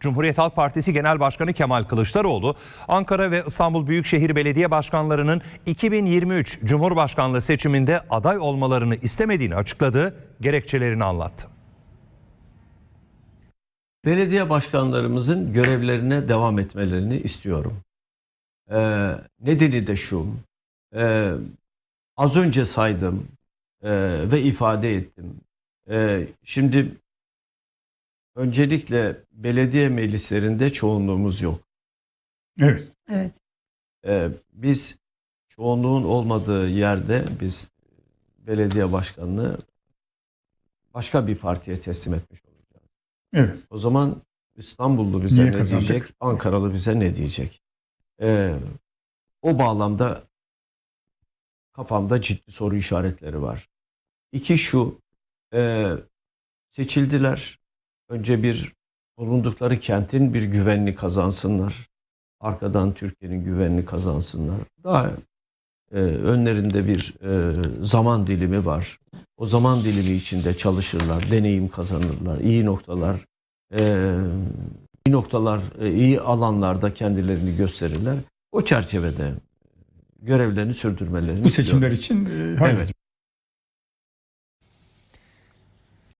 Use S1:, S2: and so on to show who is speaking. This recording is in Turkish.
S1: Cumhuriyet Halk Partisi Genel Başkanı Kemal Kılıçdaroğlu, Ankara ve İstanbul Büyükşehir Belediye Başkanlarının 2023 Cumhurbaşkanlığı seçiminde aday olmalarını istemediğini açıkladı, gerekçelerini anlattı.
S2: Belediye başkanlarımızın görevlerine devam etmelerini istiyorum. Ee, nedeni de şu. Ee, az önce saydım ee, ve ifade ettim. Ee, şimdi öncelikle belediye meclislerinde çoğunluğumuz yok.
S3: Evet.
S4: Evet.
S2: Ee, biz çoğunluğun olmadığı yerde biz belediye başkanını başka bir partiye teslim etmiş olacağız.
S3: Evet.
S2: O zaman İstanbullu bize
S3: Niye
S2: ne
S3: kazandık?
S2: diyecek, Ankaralı bize ne diyecek? Ee, o bağlamda kafamda ciddi soru işaretleri var. İki şu, e, seçildiler. Önce bir bulundukları kentin bir güvenini kazansınlar. Arkadan Türkiye'nin güvenini kazansınlar. Daha e, önlerinde bir e, zaman dilimi var. O zaman dilimi içinde çalışırlar, deneyim kazanırlar, iyi noktalar, e, iyi noktalar, e, iyi alanlarda kendilerini gösterirler. O çerçevede görevlerini sürdürmelerini
S3: Bu
S2: istiyorum.
S3: seçimler için e.
S2: Evet.